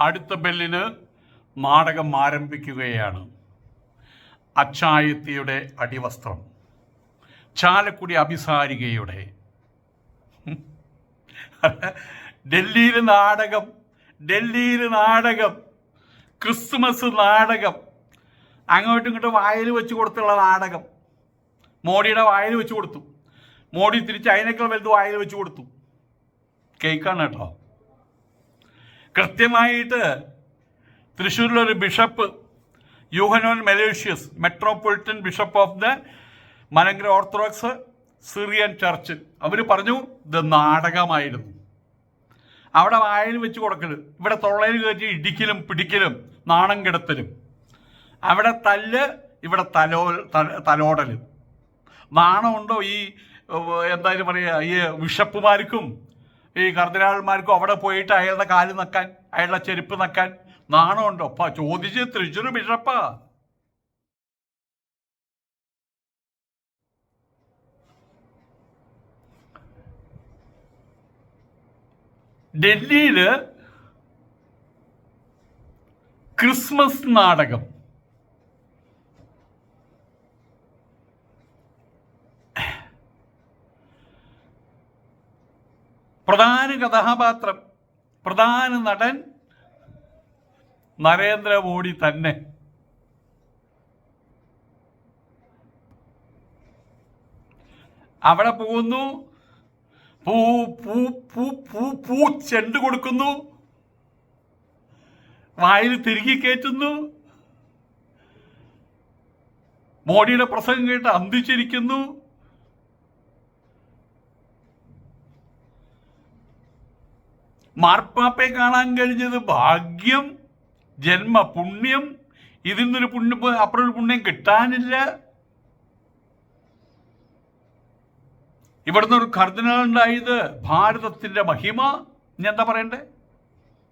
അടുത്ത ബെല്ലിന് നാടകം ആരംഭിക്കുകയാണ്. അച്ചായത്തിയുടെ അടിവസ്ത്രം. ചാലക്കുടി അഭിസാരികയുടെ. ഡൽഹിയിൽ നാടകം ഡൽഹിയിൽ നാടകം ക്രിസ്മസ് നാടകം. അങ്ങോട്ടും ഇങ്ങോട്ടും വായിൽ വെച്ച് കൊടുത്തുള്ള നാടകം. മോഡിയുടെ വായിൽ വെച്ച് കൊടുത്തു. മോഡി തിരിച്ച് അതിനേക്കാൾ വലുത് വായിൽ വെച്ച് കൊടുത്തു. കേക്കാണ് കേട്ടോ? കൃത്യമായിട്ട് തൃശ്ശൂരിലൊരു bishop Yuhanon Meletius metropolitan bishop of the Malankara orthodox Syrian church. അവർ പറഞ്ഞു ഇത് നാടകമായിരുന്നു. അവിടെ വായിൽ വെച്ച് കൊടുക്കരുത് ഇവിടെ തൊള്ളയിൽ കയറ്റി ഇടിക്കലും പിടിക്കലും നാണം കിടത്തലും. അവിടെ തല്ല് ഇവിടെ തലോ തലോടലും. നാണമുണ്ടോ ഈ എന്തായാലും പറയുക ഈ ബിഷപ്പുമാർക്കും ഈ കർദിനാൾമാർക്കും അവിടെ പോയിട്ട് അയാളുടെ കാൽ നക്കാൻ അയാളുടെ ചെരുപ്പ് നക്കാൻ. നാണമുണ്ടോ? അപ്പ ചോദിച്ച് തൃശ്ശൂർ ബിഷപ്പാ. ഡൽഹിയിൽ ക്രിസ്മസ് നാടകം. പ്രധാന കഥാപാത്രം പ്രധാന നടൻ നരേന്ദ്രമോദി തന്നെ. അവിടെ പോകുന്നു പൂ പൂ പൂ പൂ പൂ ചെണ്ട് കൊടുക്കുന്നു വായിൽ തിരികെ കയറ്റുന്നു. മോഡിയുടെ പ്രസംഗം കേട്ട് അന്തിച്ചിരിക്കുന്നു. മാർപ്പാപ്പയെ കാണാൻ കഴിഞ്ഞത് ഭാഗ്യം ജന്മ പുണ്യം. ഇതിൽ നിന്നൊരു പുണ്യം അപ്പുറം ഒരു പുണ്യം കിട്ടാനില്ല. ഇവിടുന്ന് ഒരു കർദിനൽ ഉണ്ടായത് ഭാരതത്തിന്റെ മഹിമ. ഞാൻ എന്താ പറയണ്ടേ?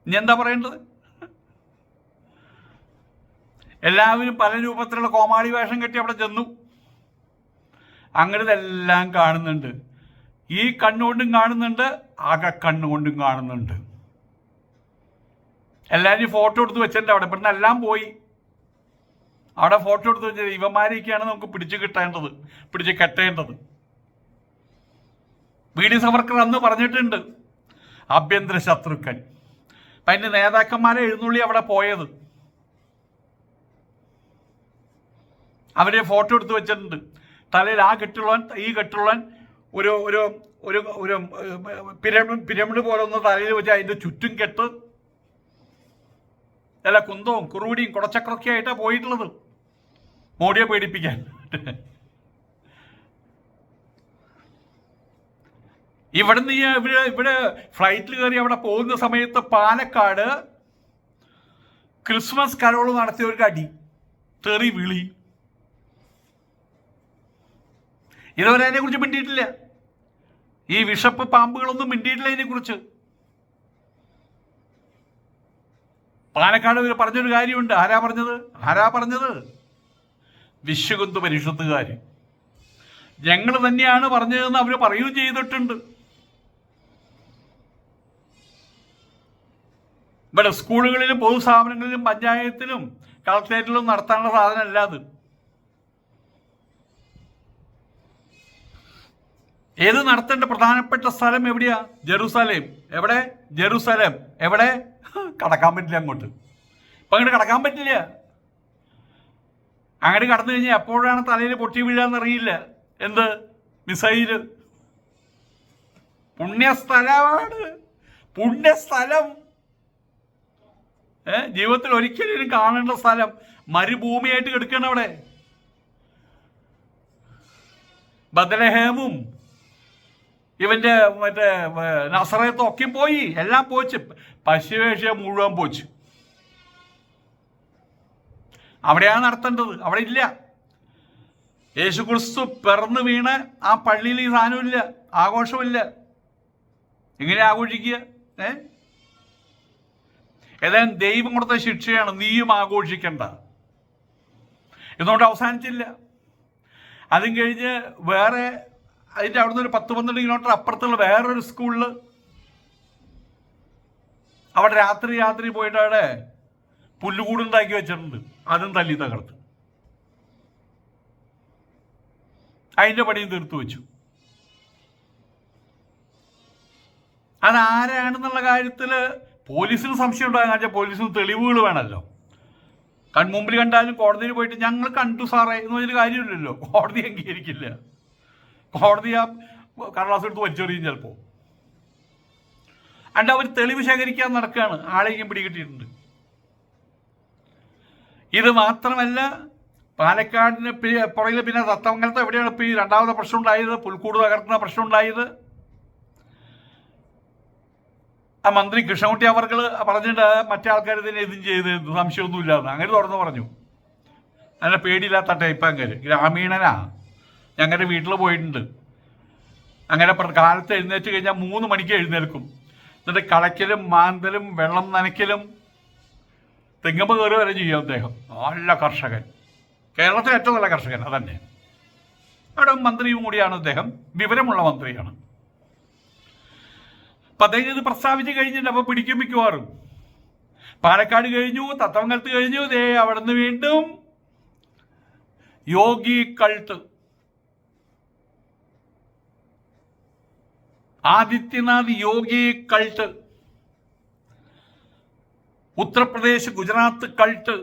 ഞാൻ എന്താ പറയേണ്ടത്? എല്ലാവരും പല രൂപത്തിലുള്ള കോമാളി വേഷം കെട്ടി അവിടെ ചെന്നു. അങ്ങനെ ഇതെല്ലാം കാണുന്നുണ്ട്. ഈ കണ്ണുകൊണ്ടും കാണുന്നുണ്ട് ആകെ കണ്ണുകൊണ്ടും കാണുന്നുണ്ട്. എല്ലാവരും ഫോട്ടോ എടുത്ത് വെച്ചിട്ടുണ്ട് അവിടെ. ഇവിടുന്ന് എല്ലാം പോയി. അവിടെ ഫോട്ടോ എടുത്ത് വെച്ചത് ഇവന്മാരെയൊക്കെയാണ് നമുക്ക് പിടിച്ചു കിട്ടേണ്ടത് പിടിച്ച് കെട്ടേണ്ടത്. വി ഡി സവർക്കർ അന്ന് പറഞ്ഞിട്ടുണ്ട് ആഭ്യന്തര ശത്രുക്കൾ. അപ്പം നേതാക്കന്മാരെ എഴുന്നള്ളി അവിടെ പോയത്. അവരെ ഫോട്ടോ എടുത്ത് വെച്ചിട്ടുണ്ട്. തലയിൽ ആ കെട്ടുള്ളവൻ ഈ കെട്ടുള്ളവൻ ഒരു ഒരു ഒരു ഒരു പിരമിഡ് പിരമിഡ് പോലെ ഒന്ന് തലയിൽ വെച്ച് അതിന്റെ ചുറ്റും കെട്ട്. അല്ല കുന്തവും കുറുവടിയും കുടച്ചക്രൊക്കെ ആയിട്ടാണ് പോയിട്ടുള്ളത്. മോഡിയെ പേടിപ്പിക്കാൻ. ഇവിടുന്ന് ഈ ഇവിടെ ഇവിടെ ഫ്ലൈറ്റിൽ കയറി അവിടെ പോകുന്ന സമയത്ത് പാലക്കാട് ക്രിസ്മസ് കരോൾ നടത്തിയവർക്ക് അടി തെറി വിളി. ഇതുവരെ അതിനെ കുറിച്ച് മിണ്ടിയിട്ടില്ല. ഈ വിഷപ്പ് പാമ്പുകളൊന്നും മിണ്ടിയിട്ടില്ല ഇതിനെ കുറിച്ച്. പാലക്കാട് പറഞ്ഞൊരു കാര്യമുണ്ട്. ആരാ പറഞ്ഞത്? ആരാ പറഞ്ഞത്? വിശ്വകുന്ത് പരിഷത്തുകാർ ഞങ്ങൾ തന്നെയാണ് പറഞ്ഞതെന്ന് അവർ പറയുകയും ചെയ്തിട്ടുണ്ട്. ഇവിടെ സ്കൂളുകളിലും പൊതുസ്ഥാപനങ്ങളിലും പഞ്ചായത്തിലും കളക്ടറേറ്റിലും നടത്താനുള്ള സാധനമല്ല അത്. ഏത് നടത്തേണ്ട പ്രധാനപ്പെട്ട സ്ഥലം എവിടെയാ? ജെറുസലേം. എവിടെ? ജെറുസലേം. എവിടെ? കടക്കാൻ പറ്റില്ല അങ്ങോട്ട്. ഇപ്പൊ അങ്ങോട്ട് കടക്കാൻ പറ്റില്ല. അങ്ങോട്ട് കടന്നു കഴിഞ്ഞാൽ എപ്പോഴാണ് തലയിൽ പൊട്ടി വീഴാന്നറിയില്ല എന്ത്? മിസൈൽ. പുണ്യസ്ഥലമാണ്. പുണ്യസ്ഥലം. ഏ ജീവിതത്തിൽ ഒരിക്കലും കാണേണ്ട സ്ഥലം. മരുഭൂമിയായിട്ട് കിടക്കണം അവിടെ. ബദലഹേമും ഇവന്റെ മറ്റേ നസറയത്തൊക്കെ പോയി. എല്ലാം പോച്ച്. പശുവേഷ്യ മുഴുവൻ പോച്ച്. അവിടെയാണ് നടത്തേണ്ടത്. അവിടെ ഇല്ല. യേശു ക്രിസ്തു പിറന്നു വീണ് ആ പള്ളിയിൽ ഈ സാധനമില്ല ആഘോഷമില്ല എങ്ങനെ ആഘോഷിക്കുക? ഏ? ഏതായാലും ദൈവം കൊടുത്ത ശിക്ഷയാണ്. നീയും ആഘോഷിക്കേണ്ട. ഇതുകൊണ്ട് അവസാനിച്ചില്ല. അതും കഴിഞ്ഞ് വേറെ അതിന്റെ അവിടുന്ന് ഒരു പത്ത് പന്ത്രണ്ട് കിലോമീറ്റർ അപ്പുറത്തുള്ള വേറൊരു സ്കൂളിൽ അവിടെ രാത്രി രാത്രി പോയിട്ട് അവിടെ പുല്ലുകൂടുണ്ടാക്കി വെച്ചിട്ടുണ്ട്. അതും തല്ലി തകർത്ത്. അതിന്റെ പണിയും തീർത്തു വെച്ചു. അതാരാണെന്നുള്ള കാര്യത്തിൽ പോലീസിന് സംശയം ഉണ്ടാകാൻ കാര്യം പോലീസിന് തെളിവുകൾ വേണമല്ലോ. കൺമുമ്പിൽ കണ്ടാലും കോടതിയിൽ പോയിട്ട് ഞങ്ങൾ കണ്ടു സാറേ എന്ന് പറഞ്ഞൊരു കാര്യമില്ലല്ലോ. കോടതി അംഗീകരിക്കില്ല. കോടതി ആ കടലാസ് എടുത്ത് വലിച്ചെറിയും ചിലപ്പോൾ അണ്ട് അവർ തെളിവ് ശേഖരിക്കാൻ നടക്കുകയാണ് ആളെയും പിടികിട്ടിയിട്ടുണ്ട്. ഇത് മാത്രമല്ല പാലക്കാടിന് പുറകിൽ പിന്നെ തത്തമംഗലത്ത് എവിടെയാണ് ഇപ്പോൾ ഈ രണ്ടാമത്തെ പ്രശ്നം ഉണ്ടായത്? പുൽക്കൂട് തകർക്കുന്ന പ്രശ്നം ഉണ്ടായത്? ആ മന്ത്രി കൃഷ്ണകുട്ടി അവർകൾ പറഞ്ഞിട്ടുണ്ട് മറ്റേ ആൾക്കാർ ഇതിനെ ഇതും ചെയ്ത് സംശയമൊന്നുമില്ലാതെ അങ്ങനെ തുറന്നു പറഞ്ഞു. അങ്ങനെ പേടിയില്ലാത്ത ടൈപ്പ് അങ്ങനെ ഗ്രാമീണനാ. ഞങ്ങളുടെ വീട്ടിൽ പോയിട്ടുണ്ട്. അങ്ങനെ കാലത്ത് എഴുന്നേറ്റ് കഴിഞ്ഞാൽ മൂന്ന് മണിക്ക് എഴുന്നേൽക്കും. എന്നിട്ട് കളയ്ക്കലും മാന്തലും വെള്ളം നനയ്ക്കലും തെങ്ങമ്പ് കയറി വരെ ചെയ്യും അദ്ദേഹം. നല്ല കർഷകൻ. കേരളത്തിലെ ഏറ്റവും നല്ല കർഷകൻ അതന്നെ. അവിടെ മന്ത്രിയും കൂടിയാണ് അദ്ദേഹം. വിവരമുള്ള മന്ത്രിയാണ്. അപ്പൊ അദ്ദേഹം ഇത് പ്രസ്താവിച്ച് കഴിഞ്ഞിട്ട് അപ്പൊ പിടിക്കും മിക്കവാറും. പാലക്കാട് കഴിഞ്ഞു തത്തവങ്കലത്ത് കഴിഞ്ഞു ദേ നിന്ന് വീണ്ടും Yogi cult. Adityanath Yogi cult Uttar Pradesh Gujarat cult.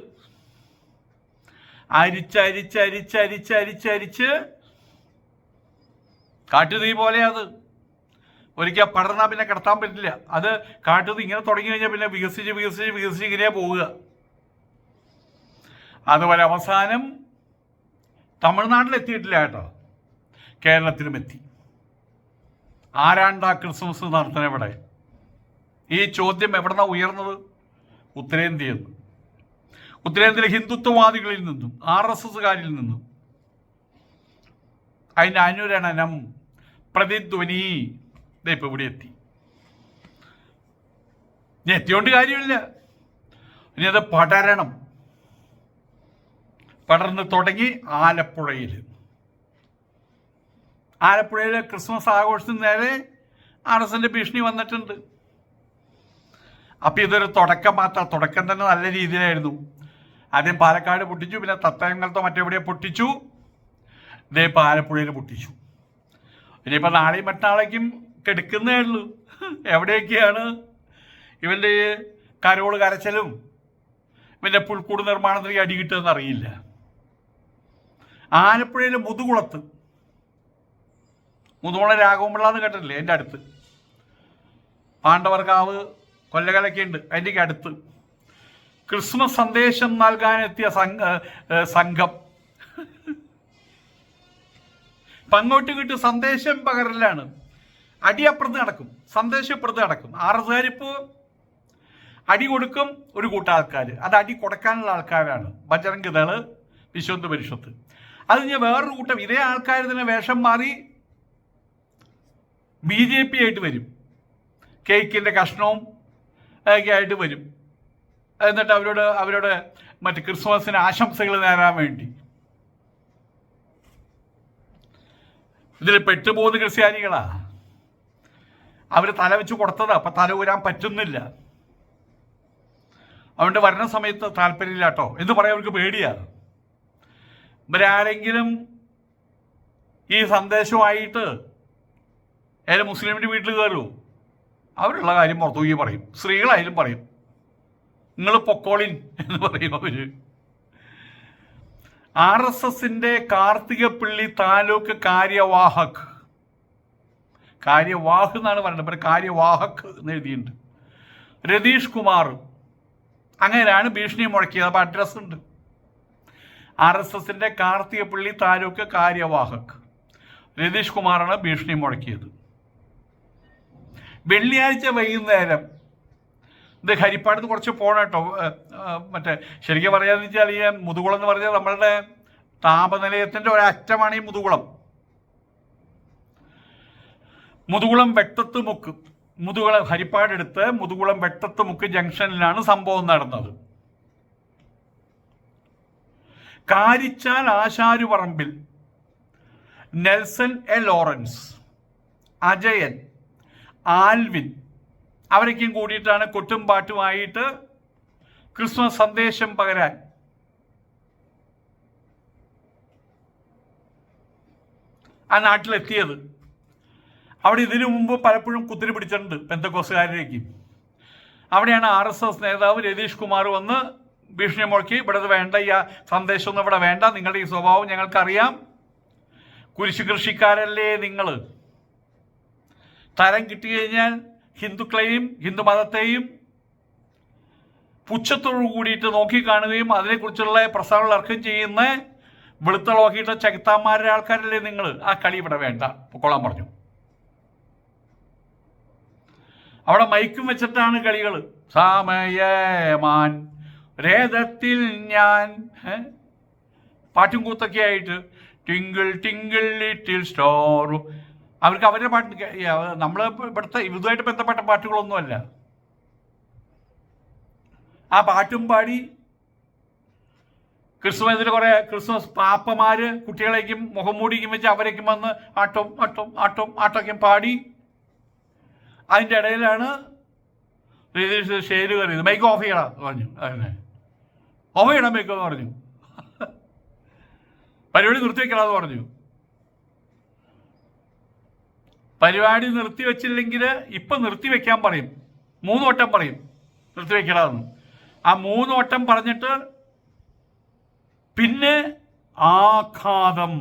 അരിച്ച് അരിച്ച് കാട്ടുതീ പോലെ അത്. ഒരിക്കൽ പടർന്നാൽ പിന്നെ കിടത്താൻ പറ്റില്ല. അത് കാട്ടുതീ ഇങ്ങനെ തുടങ്ങി കഴിഞ്ഞാൽ പിന്നെ വികസിച്ച് വികസിച്ച് വികസിച്ച് ഇങ്ങനെ പോവുക. അതുപോലെ അവസാനം തമിഴ്നാട്ടിലെത്തിയിട്ടില്ല കേട്ടോ. കേരളത്തിലും എത്തി. ആരാണ്ടാ ക്രിസ്മസ് നടത്തണം എവിടെ ഈ ചോദ്യം എവിടെന്നാ ഉയർന്നത്? ഉത്തരേന്ത്യയിൽ നിന്ന്. ഉത്തരേന്ത്യയിലെ ഹിന്ദുത്വവാദികളിൽ നിന്നും ആർ എസ് എസ്സുകാരിൽ നിന്നും. അതിന്റെ അനുരണനം പ്രതിധ്വനി ഇപ്പൊ ഇവിടെ എത്തി. ഇനി എത്തിയോണ്ട് കാര്യമില്ല. ഇനി അത് പടരണം. പടർന്ന് തുടങ്ങി ആലപ്പുഴയിൽ ആലപ്പുഴയിൽ ക്രിസ്മസ് ആഘോഷത്തിന് നേരെ ആർ എസ് എന്റെ ഭീഷണി വന്നിട്ടുണ്ട്. അപ്പം ഇതൊരു തുടക്കം മാത്രം തുടക്കം തന്നെ നല്ല രീതിയിലായിരുന്നു. ആദ്യം പാലക്കാട് പൊട്ടിച്ചു പിന്നെ തത്തയങ്ങളത്തോ മറ്റെവിടെയോ പൊട്ടിച്ചു ഇതേ ഇപ്പം ആലപ്പുഴയിൽ പൊട്ടിച്ചു. ഇനിയിപ്പോൾ നാളെയും മറ്റന്നാളേക്കും കെടുക്കുന്നേ ഉള്ളൂ എവിടെയൊക്കെയാണ് ഇവന്റെ ഈ കരോൾ കരച്ചലും ഇവന്റെ പുൽക്കൂട് നിർമ്മാണത്തിന് അടി കിട്ടുമെന്ന് അറിയില്ല ആലപ്പുഴയിലെ മുതുകുളത്ത് മുതുകുളം രാഘവൻപിള്ള എന്ന് കേട്ടിട്ടില്ലേ എന്റെ അടുത്ത്? പാണ്ഡവർക്കാവ് കൊല്ലകലൊക്കെ ഉണ്ട് അതിന്റെയൊക്കെ അടുത്ത് ക്രിസ്മസ് സന്ദേശം നൽകാനെത്തിയ സംഘ സംഘം. പങ്ങോട്ട് ഇങ്ങോട്ട് സന്ദേശം പകരലാണ് അടിയപ്പുറത്ത് നടക്കും സന്ദേശം ഇപ്പുറത്ത് നടക്കും. ആർ എസ്കാരിപ്പോൾ അടി കൊടുക്കും ഒരു കൂട്ടം ആൾക്കാർ അത് അടി കൊടുക്കാനുള്ള ആൾക്കാരാണ്. ബജറംഗിതൾ വിശ്വന്ത് പരിഷത്ത്. അത് ഞാൻ വേറൊരു കൂട്ടം ഇതേ ആൾക്കാർ തന്നെ വേഷം മാറി ബി ജെ പി ആയിട്ട് വരും. കേക്കിന്റെ കഷ്ണവും ഒക്കെ ആയിട്ട് വരും. എന്നിട്ട് അവരോട് അവരോട് മറ്റ് ക്രിസ്മസിന് ആശംസകൾ നേരാൻ വേണ്ടി. ഇതിൽ പെട്ടുപോകുന്ന ക്രിസ്ത്യാനികളാ. അവർ തല വെച്ച് കൊടുത്തതാ. അപ്പൊ തല ഊരാൻ പറ്റുന്നില്ല. അതുകൊണ്ട് വരണ സമയത്ത് താല്പര്യമില്ല കേട്ടോ എന്ന് പറയാൻ അവർക്ക് പേടിയാണ് ഇവരാരെങ്കിലും ഈ സന്ദേശമായിട്ട് ഏത് മുസ്ലിമിന്റെ വീട്ടിൽ കയറുമോ അവരുള്ള കാര്യം പുറത്തു പോയി പറയും. സ്ത്രീകളായാലും പറയും. നിങ്ങൾ പൊക്കോളിൻ എന്ന് പറയും അവർ ആർ എസ് എസിന്റെ കാർത്തികപ്പള്ളി താലൂക്ക് കാര്യവാഹക്. കാര്യവാഹ് എന്നാണ് പറയുന്നത് പിന്നെ കാര്യവാഹക് എന്ന് എഴുതിയിട്ടുണ്ട്. രതീഷ് കുമാർ. അങ്ങനെയാണ് ഭീഷണി മുഴക്കിയത്. അപ്പോൾ അഡ്രസ് ഉണ്ട്. ആർ എസ് എസിന്റെ കാർത്തികപ്പള്ളി താലൂക്ക് കാര്യവാഹക്. രതീഷ് കുമാറാണ് ഭീഷണി മുഴക്കിയത്. വെള്ളിയാഴ്ച വൈകുന്നേരം. ഇത് ഹരിപ്പാടത്ത് കുറച്ച് പോകണം കേട്ടോ. മറ്റേ ശരിക്കും പറയാന്ന് വെച്ചാൽ ഈ മുതുകുളം എന്ന് പറഞ്ഞാൽ നമ്മളുടെ താപനിലയത്തിന്റെ ഒരറ്റമാണ് ഈ മുതുകുളം. മുതുകുളം വെട്ടത്ത് മുക്ക്. മുതുകുളം ഹരിപ്പാടെടുത്ത് മുതുകുളം വെട്ടത്ത് മുക്ക് ജംഗ്ഷനിലാണ് സംഭവം നടന്നത്. Karichal Asharuparambil Nelson A Lawrence Ajayan Alvin. അവരൊക്കെയും കൂടിയിട്ടാണ് കൊട്ടും പാട്ടുമായിട്ട് ക്രിസ്മസ് സന്ദേശം പകരാൻ. ആ നാട്ടിലെത്തിയത്. അവിടെ ഇതിനു മുമ്പ് പലപ്പോഴും കുത്തിരി പിടിച്ചിട്ടുണ്ട് പെന്തക്കോസുകാരിലേക്ക് അവിടെയാണ് ആർ എസ് എസ് നേതാവ് രതീഷ് കുമാർ വന്ന് ഭീഷണി മുഴക്കി ഇവിടെ വേണ്ട ഈ സന്ദേശമൊന്നും ഇവിടെ വേണ്ട നിങ്ങളുടെ ഈ സ്വഭാവം ഞങ്ങൾക്കറിയാം. കുരിശു കൃഷിക്കാരല്ലേ നിങ്ങൾ തരം കിട്ടിക്കഴിഞ്ഞാൽ ഹിന്ദുക്കളെയും ഹിന്ദു മതത്തെയും പുച്ഛത്തോടു കൂടിയിട്ട് നോക്കിക്കാണുകയും അതിനെക്കുറിച്ചുള്ള പ്രസ്താവനകൾ ഇറക്കുകയും ചെയ്യുന്ന വെളുത്ത നോക്കിയിട്ട് ചകിത്താന്മാരുടെ ആൾക്കാരല്ലേ നിങ്ങൾ? ആ കളി ഇവിടെ വേണ്ട. പൊക്കോളാൻ പറഞ്ഞു. അവിടെ മൈക്കും വെച്ചിട്ടാണ് കളികൾ സാമയമാൻ രേതത്തിൽ ഞാൻ പാട്ടും കൂത്തൊക്കെ ആയിട്ട് ടിങ്കിൾ ടിങ്കിൾ ലിറ്റിൽ സ്റ്റോർ അവർക്ക് അവരുടെ പാട്ട് നമ്മൾ ഇവിടുത്തെ ഇതുമായിട്ട് ബന്ധപ്പെട്ട പാട്ടുകളൊന്നുമല്ല. ആ പാട്ടും പാടി ക്രിസ്മസിൽ കുറെ ക്രിസ്മസ് പാപ്പമാര് കുട്ടികളേക്കും മുഖം മൂടിക്കും വെച്ച് അവരേക്കും വന്ന് ആട്ടം ആട്ടം ആട്ടം ആട്ടൊക്കെ പാടി അതിന്റെ ഇടയിലാണ് ഷേര് കയറിയത് മൈക്ക് ഓഫ് ചെയ്യണം പറഞ്ഞു. അതിനെ. ഓഫ് ചെയ്യണം മൈക്ക് പറഞ്ഞു. പരിപാടി നിർത്തിവെക്കണമെന്ന് പറഞ്ഞു. പരിപാടി നിർത്തിവെച്ചില്ലെങ്കിൽ ഇപ്പം നിർത്തിവെക്കാൻ പറയും. മൂന്ന് വട്ടം പറയും. നിർത്തിവെക്കണമെന്ന് ആ മൂന്ന് വട്ടം പറഞ്ഞിട്ട് പിന്നെ ആഘാതം.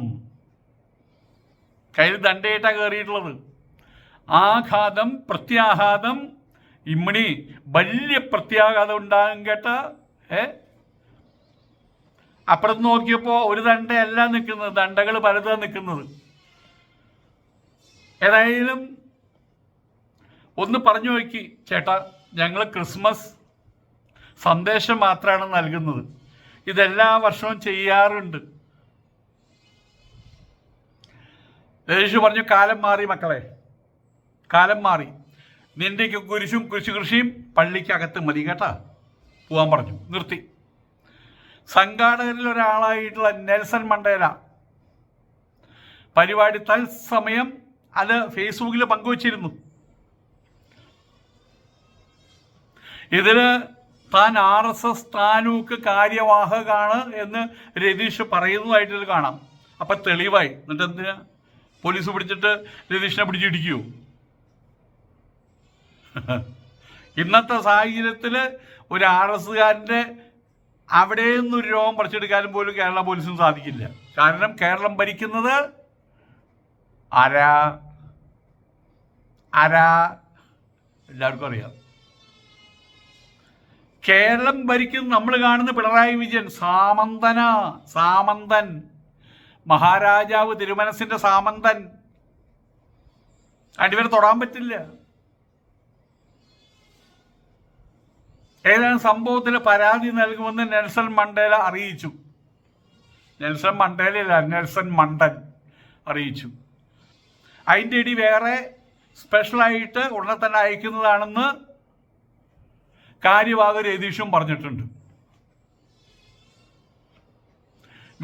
കയ്യിൽ ദണ്ടയിട്ടാണ് കയറിയിട്ടുള്ളത് ആഘാതം പ്രത്യാഘാതം ഇമ്മണി വലിയ പ്രത്യാഘാതം ഉണ്ടാകും കേട്ട ഏ? അപ്പുറത്ത് നോക്കിയപ്പോൾ ഒരു ദണ്ടയല്ല നിൽക്കുന്നത്. ദണ്ടകൾ പലതാണ് നിൽക്കുന്നത്. ഏതായാലും ഒന്ന് പറഞ്ഞു നോക്കി ചേട്ടാ ഞങ്ങൾ ക്രിസ്മസ് സന്ദേശം മാത്രമാണ് നൽകുന്നത്. ഇതെല്ലാ വർഷവും ചെയ്യാറുണ്ട്. യേശു പറഞ്ഞു കാലം മാറി മക്കളെ കാലം മാറി. നിന്റെ കുരിശും കുരിശു കൃഷിയും പള്ളിക്കകത്ത് മതി കേട്ടാ. പോവാൻ പറഞ്ഞു നിർത്തി. സംഘാടകരിൽ ഒരാളായിട്ടുള്ള നെൽസൺ മണ്ടേല. പരിപാടി തത്സമയം അത് ഫേസ്ബുക്കിൽ പങ്കുവച്ചിരുന്നു. ഇതിന് താൻ ആർ എസ് എസ് താലൂക്ക് കാര്യവാഹകാണ് എന്ന് രതീഷ് പറയുന്നതായിട്ട് ഇത് കാണാം. അപ്പം തെളിവായി. എന്നിട്ട് എന്തിനാ? പോലീസ് പിടിച്ചിട്ട് രതീഷിനെ പിടിച്ചിടിക്കുമോ ഇന്നത്തെ സാഹചര്യത്തിൽ ഒരു ആർ എസ്സുകാരന്റെ അവിടെ നിന്നൊരു രോഗം പറിച്ചെടുക്കാനും പോലും കേരള പോലീസിന് സാധിക്കില്ല. കാരണം കേരളം ഭരിക്കുന്നത് ആരാ? ആരാ? എല്ലാവർക്കും അറിയാം. കേരളം ഭരിക്കുന്ന നമ്മൾ കാണുന്ന പിണറായി വിജയൻ സാമന്തന സാമന്തൻ. മഹാരാജാവ് തിരുമനസിന്റെ സാമന്തൻ. അടിവരെ തൊടാൻ പറ്റില്ല. ഏതാണ് സംഭവത്തിൽ പരാതി നൽകുമെന്ന് നെൽസൺ മണ്ടേല അറിയിച്ചു. നെൽസൺ മണ്ടേലയല്ല നെൽസൺ മണ്ടൻ അറിയിച്ചു. അതിന്റെ ഇടി വേറെ സ്പെഷ്യലായിട്ട് ഉടനെ തന്നെ അയക്കുന്നതാണെന്ന് കാര്യവാഹ രതീഷും പറഞ്ഞിട്ടുണ്ട്.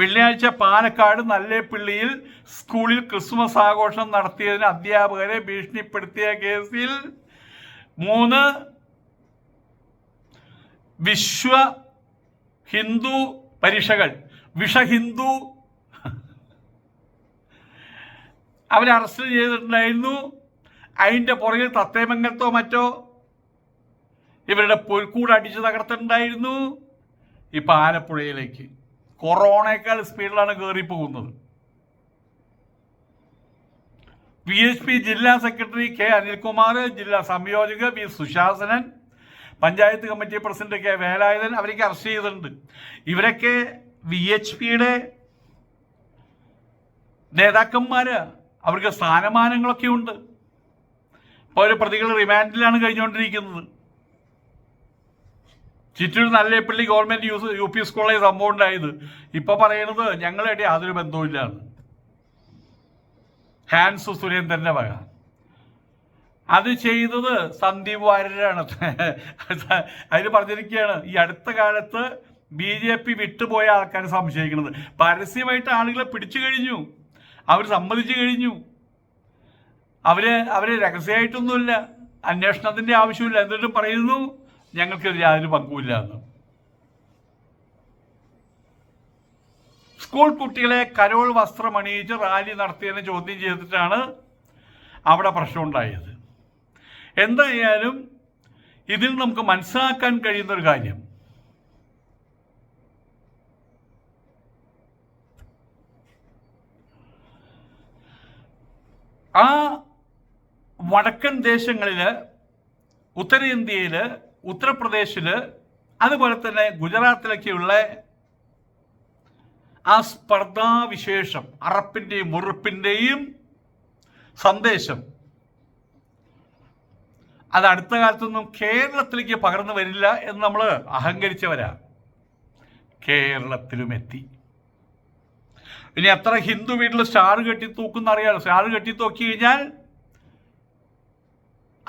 വെള്ളിയാഴ്ച പാലക്കാട് നല്ലേപ്പിള്ളിയിൽ സ്കൂളിൽ ക്രിസ്മസ് ആഘോഷം നടത്തിയതിന് അധ്യാപകരെ ഭീഷണിപ്പെടുത്തിയ കേസിൽ മൂന്ന് വിശ്വ ഹിന്ദു പരീക്ഷകൾ. വിഷഹിന്ദു അവരെ അറസ്റ്റ് ചെയ്തിട്ടുണ്ടായിരുന്നു. അതിന്റെ പുറകിൽ തത്തേമംഗലത്തോ മറ്റോ? ഇവരുടെ പുൽക്കൂട് അടിച്ചു തകർത്തിട്ടുണ്ടായിരുന്നു. ഇപ്പം ആലപ്പുഴയിലേക്ക് കൊറോണയേക്കാൾ സ്പീഡിലാണ് കയറി പോകുന്നത് വി എച്ച് പി ജില്ലാ സെക്രട്ടറി കെ അനിൽകുമാർ ജില്ലാ സംയോജക V Sushasanan panchayat committee president K Velayudhan അവരൊക്കെ അറസ്റ്റ് ചെയ്തിട്ടുണ്ട്. ഇവരൊക്കെ വി എച്ച് പിയുടെ നേതാക്കന്മാര്. അവർക്ക് സ്ഥാനമാനങ്ങളൊക്കെ ഉണ്ട് ഇപ്പോൾ ഒരു പ്രതികൾ റിമാൻഡിലാണ് കഴിഞ്ഞുകൊണ്ടിരിക്കുന്നത് ചിറ്റൂർ നല്ലേപ്പള്ളി ഗവൺമെന്റ് യൂസ് യു പി സ്കൂളിലെ സംഭവം ഉണ്ടായത്. ഇപ്പൊ പറയണത് ഞങ്ങളുടെ യാതൊരു ബന്ധവുമില്ലാണ് ഹാൻസ് സുരേന്ദ്രന്റെ വക അത് ചെയ്തത് സന്ദീപ് വാര്യരാണ്. അതിന് പറഞ്ഞിരിക്കുകയാണ് ഈ അടുത്ത കാലത്ത് ബി ജെ പി വിട്ടുപോയ ആൾക്കാർ സംശയിക്കുന്നത്. പരസ്യമായിട്ട് ആളുകളെ പിടിച്ചു കഴിഞ്ഞു. അവർ സമ്മതിച്ചു കഴിഞ്ഞു. അവർ അവർ രഹസ്യമായിട്ടൊന്നുമില്ല അന്വേഷണത്തിന്റെ ആവശ്യമില്ല. എന്നിട്ട് പറയുന്നു ഞങ്ങൾക്ക് യാതൊരു പങ്കുമില്ല എന്ന്. സ്കൂൾ കുട്ടികളെ കരോൾ വസ്ത്രമണിയിച്ച് റാലി നടത്തിയതിനെ ചോദ്യം ചെയ്തിട്ടാണ് അവിടെ പ്രശ്നമുണ്ടായത്. എന്തായാലും ഇതിൽ നമുക്ക് മനസ്സിലാക്കാൻ കഴിയുന്ന ഒരു കാര്യം. ആ വടക്കൻ ദേശങ്ങളിൽ ഉത്തരേന്ത്യയിൽ ഉത്തർപ്രദേശിൽ അതുപോലെ തന്നെ ഗുജറാത്തിലൊക്കെയുള്ള ആ സ്പർദ്ധാവിശേഷം അറപ്പിന്റെയും മുറുപ്പിന്റെയും സന്ദേശം. അത് അടുത്ത കാലത്തൊന്നും കേരളത്തിലേക്ക് പകർന്നു വരില്ല എന്ന് നമ്മൾ അഹങ്കരിച്ചവരാ. കേരളത്തിലും എത്തി ഇനി എത്ര ഹിന്ദു വീട്ടിൽ സ്റ്റാർ കെട്ടി തൂക്കുന്ന അറിയാലോ? സ്റ്റാർ കെട്ടി തൂക്കി കഴിഞ്ഞാൽ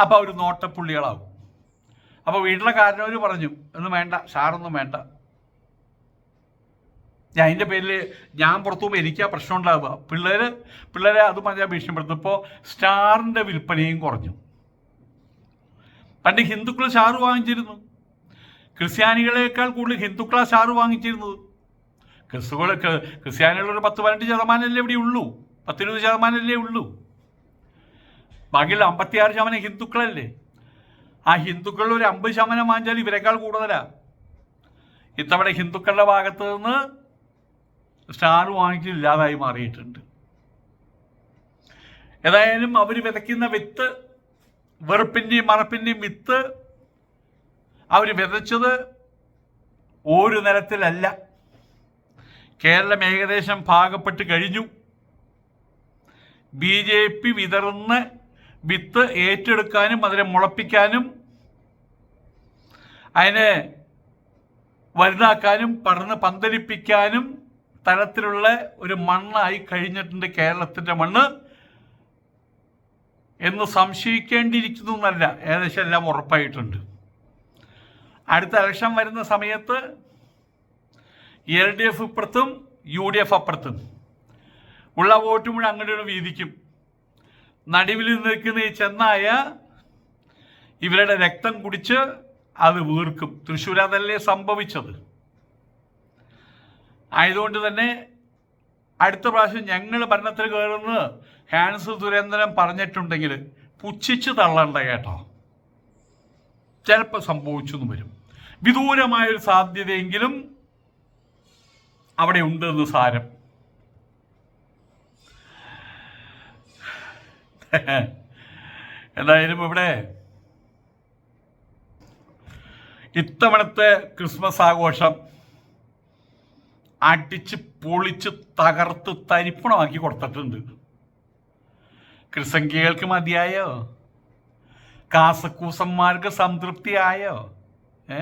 അപ്പോൾ അവർ നോട്ടപ്പുള്ളികളാവും. അപ്പോൾ വീട്ടിലെ കാരണവർ പറഞ്ഞു ഒന്നും വേണ്ട സാറൊന്നും വേണ്ട. ഞാൻ അതിന്റെ പേരിൽ ഞാൻ പുറത്തു പോകുമ്പോൾ എനിക്കാ പ്രശ്നം ഉണ്ടാവുക. പിള്ളേർ പിള്ളേരെ അത് മതി ഭീഷണിപ്പെടുത്തും. ഇപ്പോൾ സ്റ്റാറിന്റെ വിൽപ്പനയും കുറഞ്ഞു. പണ്ട് ഹിന്ദുക്കൾ സ്റ്റാർ വാങ്ങിച്ചിരുന്നു. ക്രിസ്ത്യാനികളെക്കാൾ കൂടുതൽ ഹിന്ദുക്കളാ സ്റ്റാർ വാങ്ങിച്ചിരുന്നത്. ക്രിസ്തുകൾ ക്രിസ്ത്യാനികളുടെ പത്ത് പതിനെട്ട് ശതമാനമല്ലേ ഇവിടെ ഉള്ളൂ പത്തിരുപത് ശതമാനമല്ലേ ഉള്ളൂ. ബാക്കിയുള്ള അമ്പത്തിയാറ് ശതമാനം ഹിന്ദുക്കളല്ലേ? ആ ഹിന്ദുക്കളിൽ ഒരു അമ്പത് ശതമാനം വാങ്ങിച്ചാൽ ഇവരെക്കാൾ കൂടുതലാ. ഇത്തവണ ഹിന്ദുക്കളുടെ ഭാഗത്ത് നിന്ന് സ്റ്റാർ വാങ്ങിച്ചില്ലാതായി മാറിയിട്ടുണ്ട്. ഏതായാലും അവർ വിതയ്ക്കുന്ന വിത്ത് വെറുപ്പിന്റെയും മറപ്പിന്റെയും വിത്ത് അവർ വിതച്ചത് ഒരു നിലത്തിലല്ല. കേരളം ഏകദേശം ഭാഗപ്പെട്ട് കഴിഞ്ഞു. ബി ജെ പി വിതറുന്ന വിത്ത് ഏറ്റെടുക്കാനും അതിനെ മുളപ്പിക്കാനും അതിനെ വലുതാക്കാനും പടർന്ന് പന്തലിപ്പിക്കാനും തരത്തിലുള്ള ഒരു മണ്ണായി കഴിഞ്ഞിട്ടുണ്ട് കേരളത്തിന്റെ മണ്ണ്. എന്ന് സംശയിക്കേണ്ടിയിരിക്കുന്നു എന്നല്ല. ഏകദേശം എല്ലാം ഉറപ്പായിട്ടുണ്ട്. അടുത്ത ഇലക്ഷൻ വരുന്ന സമയത്ത് എൽ ഡി എഫ് ഇപ്പുറത്തും യു ഡി എഫ് അപ്പുറത്തും. ഉള്ള വോട്ടും കൂടെ അങ്ങനെയൊരു വീതിക്കും. നടുവിൽ നിൽക്കുന്ന ഈ ചെന്നായ ഇവരുടെ രക്തം കുടിച്ച് അത് വീർക്കും. തൃശ്ശൂർ അതല്ലേ സംഭവിച്ചത്? ആയതുകൊണ്ട് തന്നെ അടുത്ത പ്രാവശ്യം ഞങ്ങൾ ഭരണത്തിൽ കയറുന്നത് ഹാൻസ് സുരേന്ദ്രൻ പറഞ്ഞിട്ടുണ്ടെങ്കിൽ പുച്ഛിച്ച് തള്ളണ്ട കേട്ടോ. ചിലപ്പോൾ സംഭവിച്ചു എന്ന് വരും. വിദൂരമായൊരു സാധ്യതയെങ്കിലും അവിടെ ഉണ്ടെന്ന് സാരം. എന്തായാലും ഇവിടെ ഇത്തവണത്തെ ക്രിസ്മസ് ആഘോഷം അടിച്ച് പൊളിച്ച് തകർത്ത് തരിപ്പണമാക്കി കൊടുത്തിട്ടുണ്ട്. ക്രിസംഖ്യകൾക്ക് മതിയായോ? കാസക്കൂസന്മാർക്ക് സംതൃപ്തിയായോ? ഏ?